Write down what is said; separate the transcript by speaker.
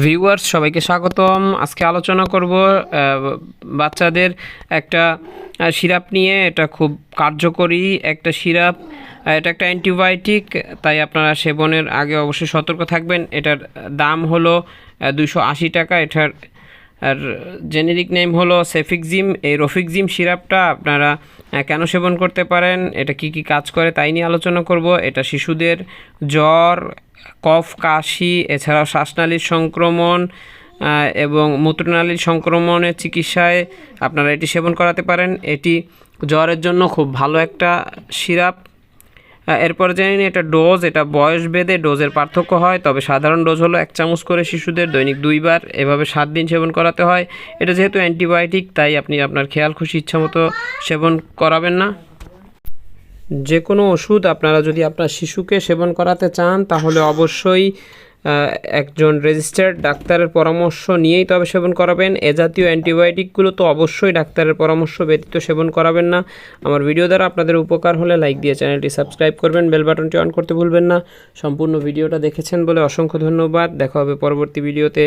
Speaker 1: Viewers সবাইকে স্বাগতম। আজকে আলোচনা করব বাচ্চাদের একটা সিরাপ নিয়ে। এটা খুব কার্যকরী একটা সিরাপ। এটা একটা অ্যান্টিবায়োটিক, তাই আপনারা সেবনের আগে অবশ্যই সতর্ক থাকবেন। এটার দাম হলো দুশো আশি টাকা। এটার, আর জেনেরিক নেম হলো সেফিকজিম এই রফিকজিম সিরাপটা আপনারা কেন সেবন করতে পারেন? এটা কি কি কাজ করে? তাই নিয়ে আলোচনা করব। এটা শিশুদের জ্বর কফ, কাশি, এছাড়াও শ্বাসনালীর সংক্রমণ এবং মূত্রনালীর সংক্রমণের চিকিৎসায় আপনারা এটি সেবন করাতে পারেন। এটি জ্বরের জন্য খুব ভালো একটা সিরাপ। এরপর জানি এটা ডোজ, এটা বয়স ভেদে ডোজের পার্থক্য হয়, তবে সাধারণ ডোজ হলো এক চামচ করে শিশুদের দৈনিক দুইবার এভাবে সাত দিন সেবন করাতে হয়। এটা যেহেতু অ্যান্টিবায়োটিক, তাই আপনি আপনার খেয়াল, খুশি ইচ্ছা মতো সেবন করাবেন না। যে কোনো ওষুধ আপনারা যদি আপনার শিশুকে সেবন করাতে চান, তাহলে অবশ্যই একজন রেজিস্টার্ড ডাক্তারের পরামর্শ নিয়েই তবে সেবন করাবেন। এ জাতীয় অ্যান্টিবায়োটিকগুলো তো অবশ্যই ডাক্তারের পরামর্শ ব্যতীত সেবন করাবেন না। আমার ভিডিও দ্বারা আপনাদের উপকার হলে লাইক দিয়ে চ্যানেলটি সাবস্ক্রাইব করবেন, বেল বাটনটি অন করতে ভুলবেন না। সম্পূর্ণ ভিডিওটা দেখেছেন বলে অসংখ্য ধন্যবাদ। দেখা হবে পরবর্তী ভিডিওতে।